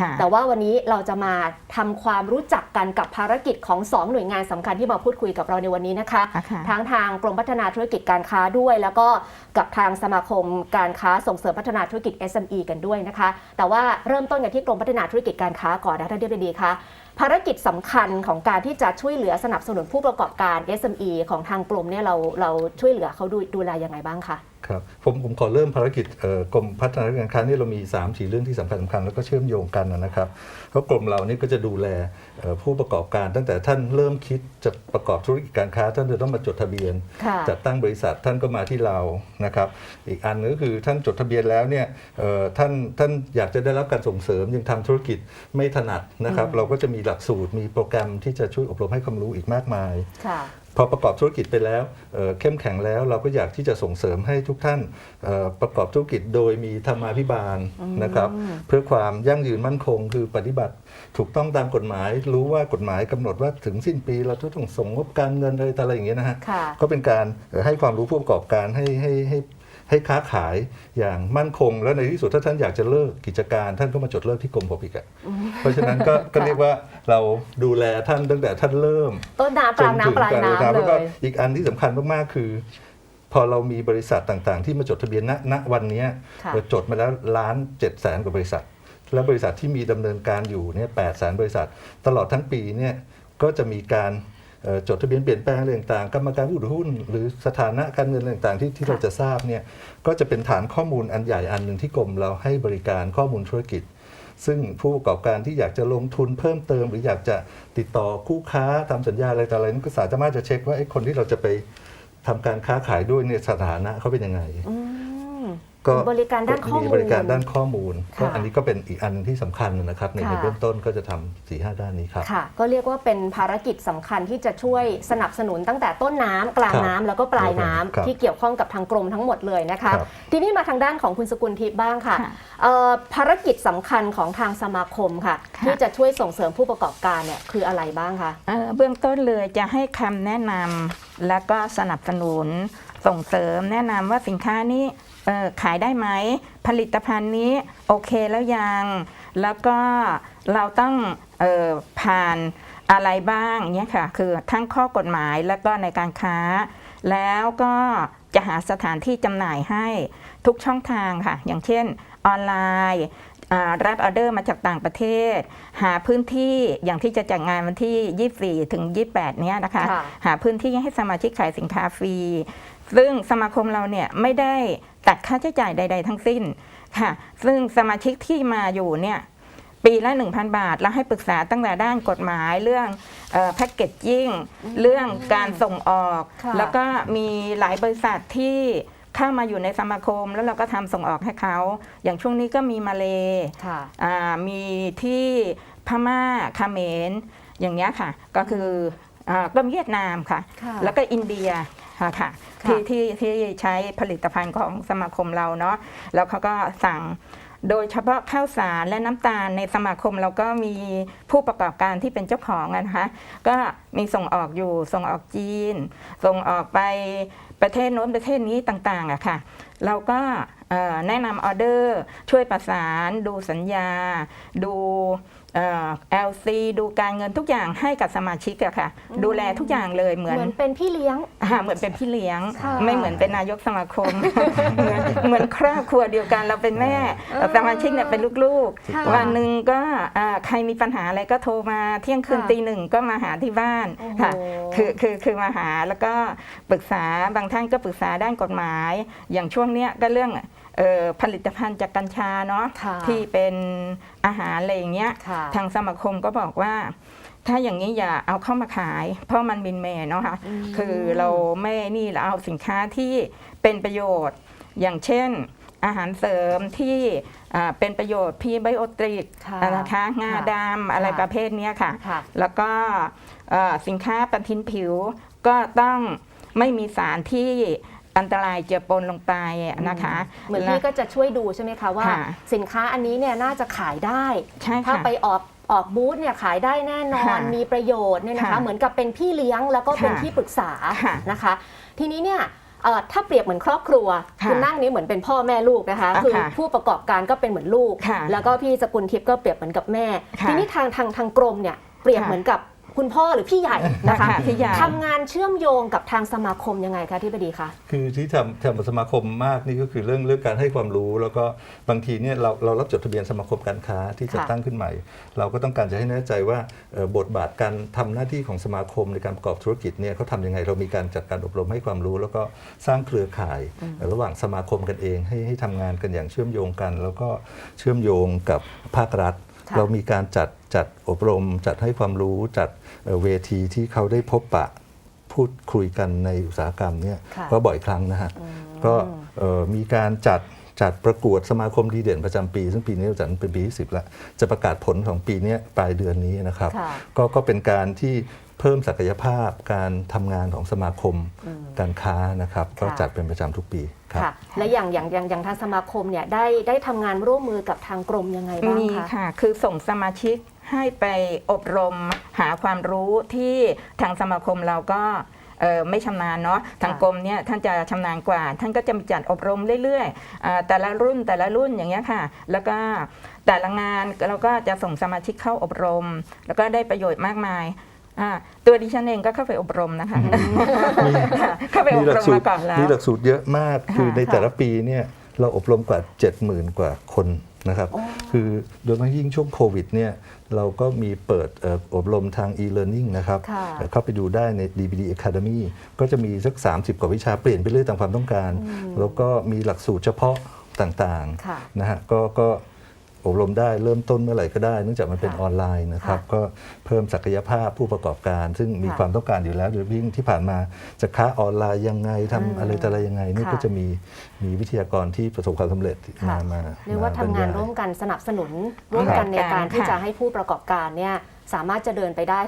ค่ะแต่ว่าวันนี้เราจะมาทำความรู้จักกันกับภารกิจของ 2 หน่วยงานสำคัญที่มาพูดคุยกับเราในวันนี้นะคะอะค่ะทั้งทางกรมพัฒนาธุรกิจการค้าด้วย แล้วก็กับทางสมาคมการค้าส่งเสริมพัฒนาธุรกิจ SME กันด้วยนะคะ แต่ว่าเริ่มต้นกันที่กรมพัฒนาธุรกิจการค้าก่อนนะท่านเดียบดีคะภารกิจสำคัญของการที่จะช่วยเหลือสนับสนุนผู้ประกอบการ SME ของทางกรมเนี่ยเราเราช่วยเหลือเขาดูดูแลยังไงบ้างคะ ครับผมผมขอเริ่มภารกิจเอ่อกรมพัฒนาการค้านี่เรามี3ามสี่เรื่องที่สำคัญสำคัญแล้วก็เชื่อมโยงกันนะครับเพราะกรมเรานี่ก็จะดูแลเอ่อผู้ประกอบการ ตั้งแต่ท่านเริ่มคิดจะประกอบธุรกิจการค้า ท่านจะต้องมาจดทะเบียนค่ะจัดตั้งบริษัทท่านก็มาที่เรานะครับ อีกอันนึงก็คือท่านจดทะเบียนแล้วเนี่ยเอ่อท่านท่านอยากจะได้รับการส่งเสริมยังทำธุรกิจไม่ถนัดนะครับ เราก็จะมีหลักสูตรมีโปรแกรมที่จะช่วยอบรมให้ความรู้อีกมากมายค่ะ พอประกอบธุรกิจไปแล้วเอ่อเข้มแข็งแล้วเราก็อยากที่จะส่งเสริมให้ทุกท่านเอ่อประกอบธุรกิจโดยมีธรรมาภิบาลนะครับ เพื่อความยั่งยืนมั่นคง คือปฏิบัติถูกต้องตามกฎหมาย รู้ว่ากฎหมายกำหนดว่าถึงสิ้นปีเราจะต้องส่งงบการเงินอะไรต่ออะไรอย่างเงี้ยนะฮะค่ะก็เป็นการเอ่อให้ความรู้ผู้ประกอบการให้ให้ให้ ให้ค้าขายอย่างมั่นคง แล้วในที่สุดถ้าท่านอยากจะเลิกกิจการ ท่านก็มาจดเลิกที่กรมผมอีกอะเพราะฉะนั้นก็ก็เรียกว่าเราดูแลท่านตั้งแต่ท่านเริ่มต้นน้ำกลางน้ำปลายน้ำแล้วเลก็ยอีกอันที่สำคัญมากๆคือ พอเรามีบริษัทต่างๆ ที่มาจดทะเบียนณณวันเนี้ยค่ะเราจดมาแล้วล้านเจ็ดแสนกว่าบริษัท แล้วบริษัทที่มีดำเนินการอยู่เนี่ยแปดแสนบริษัท ตลอดทั้งปีเนี่ยก็จะมีการเอ่อ จดทะเบียนเปลี่ยนแปลงอะไรต่างๆกรรมการผู้ถือหุ้น หรือสถานะการเงินอะไรต่างๆที่ที่เราจะทราบเนี่ยก็จะเป็นฐานข้อมูลอันใหญ่อันหนึ่งที่กรมเราให้บริการข้อมูลธุรกิจ ซึ่งผู้ประกอบการที่อยากจะลงทุนเพิ่มเติม หรืออยากจะติดต่อคู่ค้าทำสัญญาอะไรต่ออะไรนั้นก็สามารถจะเช็คว่าไอ้คนที่เราจะไปทำการค้าขายด้วยเนี่ยสถานะเขาเป็นยังไงอืม ก็บริการด้านข้อมูลมีบริการด้านข้อมูลค่ะก็อันนี้ก็เป็นอีกอันหนึงที่สำคัญนะครับในค่ะในเบื้องต้นก็จะทำสี่ห้าด้านนี้ครับค่ะ ก็เรียกว่าเป็นภารกิจสำคัญที่จะช่วยสนับสนุนตั้งแต่ต้นน้ำกลางครับน้ำแล้วก็ปลายน้ำครับที่เกี่ยวข้องกับทางกรมทั้งหมดเลยนะคะครับทีนี้มาทางด้านของคุณสกุลทิพย์บ้างค่ะค่ะเอ่อภารกิจสำคัญของทางสมาคมค่ะค่ะ ที่จะช่วยส่งเสริมผู้ประกอบการเนี่ยคืออะไรบ้างคะเอ่อเบื้องต้นเลยจะให้คำแนะนำแล้วก็สนับสนุน ส่งเสริมแนะนำว่าสินค้านี้ขายได้ไหม ผลิตภัณฑ์นี้โอเคแล้วยัง แล้วก็เราต้องออผ่านอะไรบ้างเนี่ยค่ะ คือทั้งข้อกฎหมายแล้วก็ในการค้า แล้วก็จะหาสถานที่จำหน่ายให้ทุกช่องทางค่ะ อย่างเช่นออนไลน์ รับออเดอร์มาจากต่างประเทศ หาพื้นที่อย่างที่จะจัดงานวันที่ 24 ถึง 28 เนี้ยนะคะค่ะหาพื้นที่ให้สมาชิกขายสินค้าฟรี ซึ่งสมาคมเราเนี่ยไม่ได้ตัดค่าใช้จ่ายใด ๆ ทั้งสิ้นค่ะ ซึ่งสมาชิกที่มาอยู่เนี่ยปีละ 1,000 บาท แล้วให้ปรึกษาตั้งแต่ด้านกฎหมายเรื่องแพ็กเกจจิ้งเรื่องการส่งออกค่ะแล้วก็มีหลายบริษัทที่ เข้ามาอยู่ในสมาคมแล้วเราก็ทำส่งออกให้เขา อย่างช่วงนี้ก็มีมาเลค่ะอ่ามีที่พม่าเขมรอย่างเงี้ยค่ะ ก็คืออาก็เวียดนามค่ะค่ะ แล้วก็อินเดียค่ะค่ะค่ะที่ที่ที่ใช้ผลิตภัณฑ์ของสมาคมเราเนาะแล้วเขาก็สั่ง โดยเฉพาะข้าวสารและน้ำตาลในสมาคมเราก็มีผู้ประกอบการที่เป็นเจ้าของนะคะก็มีส่งออกอยู่ส่งออกจีน ส่งออกไปประเทศโน้นประเทศนี้ต่างๆอะค่ะเราก็แนะนำออเดอร์ช่วยประสานดูสัญญา ดูเอ่อ LC ดูการเงินทุกอย่างให้กับสมาชิกอะค่ะดูแลทุกอย่างเลยเหมือนเหมือนเป็นพี่เลี้ยง อ่าเหมือนเป็นพี่เลี้ยง ค่ะไม่เหมือนเป็นนายกสมาคม เหมือนเหมือนครอบครัวเดียวกันเราเป็นแม่เออสมาชิกเนี่ยเป็นลูกค่ะ ๆ วันหนึ่งก็อ่าใครมีปัญหาอะไรก็โทรมาเที่ยงคืนค่ะตีหนึ่งก็มาหาที่บ้านโอ้โห ค่ะคือคือคือมาหาแล้วก็ปรึกษาบางท่านก็ปรึกษาด้านกฎหมาย อย่างช่วงเนี้ยก็เรื่องเอ่อ ผลิตภัณฑ์จากกัญชาเนาะค่ะที่เป็นอาหารอะไรอย่างเงี้ยค่ะทางสมาคมก็บอกว่า ถ้าอย่างนี้อย่าเอาเข้ามาขาย เพราะมันมินเมย์เนาะค่ะอืมคือเราไม่นี่เราเอาสินค้าที่เป็นประโยชน์อย่างเช่นอาหารเสริมที่อ่าเป็นประโยชน์พีไบโอตริกค่ะนะคะงาดำอะไรค่ะประเภทเนี้ยค่ะค่ะ แล้วก็เอ่อสินค้าปฏิทินผิวก็ต้องไม่มีสารที่ อันตรายเจือปนลงไปนะคะ เหมือนพี่ก็จะช่วยดูใช่ไหมคะว่าค่ะสินค้าอันนี้เนี่ยน่าจะขายได้ใช่ถ้าค่ะไปออกออกบูธเนี่ยขายได้แน่นอนค่ะมีประโยชน์เนี่ยนะคะค่ะเหมือนกับเป็นพี่เลี้ยงแล้วก็เป็นค่ะที่ปรึกษาค่ะนะคะ ทีนี้เนี่ยเอ่อถ้าเปรียบเหมือนครอบครัวค่ะณนั่งนี้เหมือนเป็นพ่อแม่ลูกนะคะอะคือค่ะผู้ประกอบการก็เป็นเหมือนลูกค่ะแล้วก็พี่สกุลทิพย์ก็เปรียบเหมือนกับแม่ค่ะทีนี้ทางทางทางกรมเนี่ยเปรียบค่ะเหมือนกับ คุณพ่อหรือพี่ใหญ่นะคะค่ะพี่ใหญ่ ทำงานเชื่อมโยงกับทางสมาคมยังไงคะที่บดีคะ คือที่ทำทำกับสมาคมมากนี่ก็คือเรื่องเรื่องการให้ความรู้ แล้วก็บางทีเนี่ยเราเรารับจดทะเบียนสมาคมการค้าที่จะค่ะตั้งขึ้นใหม่ เราก็ต้องการจะให้แน่ใจว่าเอ่อบทบาทการทำหน้าที่ของสมาคมในการประกอบธุรกิจเนี่ยเขาทำยังไงเรามีการจัดการอบรมให้ความรู้ แล้วก็สร้างเครือข่ายเอ่อระหว่างสมาคมกันเอง ให้ให้ทำงานกันอย่างเชื่อมโยงกัน แล้วก็เชื่อมโยงกับภาครัฐ ค่ะ เรามีการจัด จัดอบรม จัดให้ความรู้จัดเอ่อเวทีที่เขาได้พบปะพูดคุยกันในอุตสาหกรรมเนี่ยค่ะก็บ่อยครั้งนะฮะก็เอ่อมีการจัดจัดประกวดสมาคมดีเด่นประจำปี ซึ่งปีนี้เราจัดเป็นปีที่10แล้วจะประกาศผลของปีเนี้ยปลายเดือนนี้นะครับค่ะก็ก็เป็นการที่เพิ่มศักยภาพการทำงานของสมาคมการค้านะครับ ก็จัดเป็นประจำทุกปีครับค่ะ และอย่างอย่างอย่างอย่างทางสมาคมเนี่ยได้ได้ทำงานร่วมมือกับทางกรมยังไงบ้างมีคะค่ะ คือส่งสมาชิก ให้ไปอบรมหาความรู้ที่ทางสมาคมเราก็เอ่อไม่ชำนาญเนาะทางกรมเนี่ยท่านจะชำนาญกว่า ท่านก็จะมีจัดอบรมเรื่อยๆอ่าแต่ละรุ่นแต่ละรุ่นอย่างเงี้ยค่ะ แล้วก็แต่ละงานเราก็จะส่งสมาชิกเข้าอบรม แล้วก็ได้ประโยชน์มากมายอ่าตัวดิฉันเองก็เข้าไปอบรมนะคะเข้าไปอบรมมาก่อนแล้วมีหลักสูตรเยอะมากคือค่ะในแต่ละปีเนี่ยเราอบรมกว่า 70,000 กว่าคน นะครับ คือโดยเฉพาะยิ่งช่วงโควิดเนี่ยเราก็มีเปิดเอ่ออบรมทาง e-learning นะครับค่ะเอ่อเข้าไปดูได้ใน DBD Academy ก็จะมีสัก 30 กว่าวิชาเปลี่ยนไปเรื่อยตามความต้องการ แล้วก็มีหลักสูตรเฉพาะต่างค่ะๆนะฮะก็ก็ อบรมได้เริ่มต้นเมื่อไหร่ก็ได้เนื่องจากมันเป็นค่ะออนไลน์นะครับค่ะก็เพิ่มศักยภาพผู้ประกอบการ ซึ่งมีค่ะความต้องการอยู่แล้วโดยเฉพาะยิ่งที่ผ่านมาจะค้าออนไลน์ยังไงทำอะไรแต่อะไรยังไงนี่ค่ะก็จะมีมีวิทยากรที่ประสบความสำเร็จค่ะมามาเรียกว่าทำงานร่วมกันสนับสนุนร่วมกันในการที่จะให้ผู้ประกอบการเนี่ยสามารถจะเดินไปได้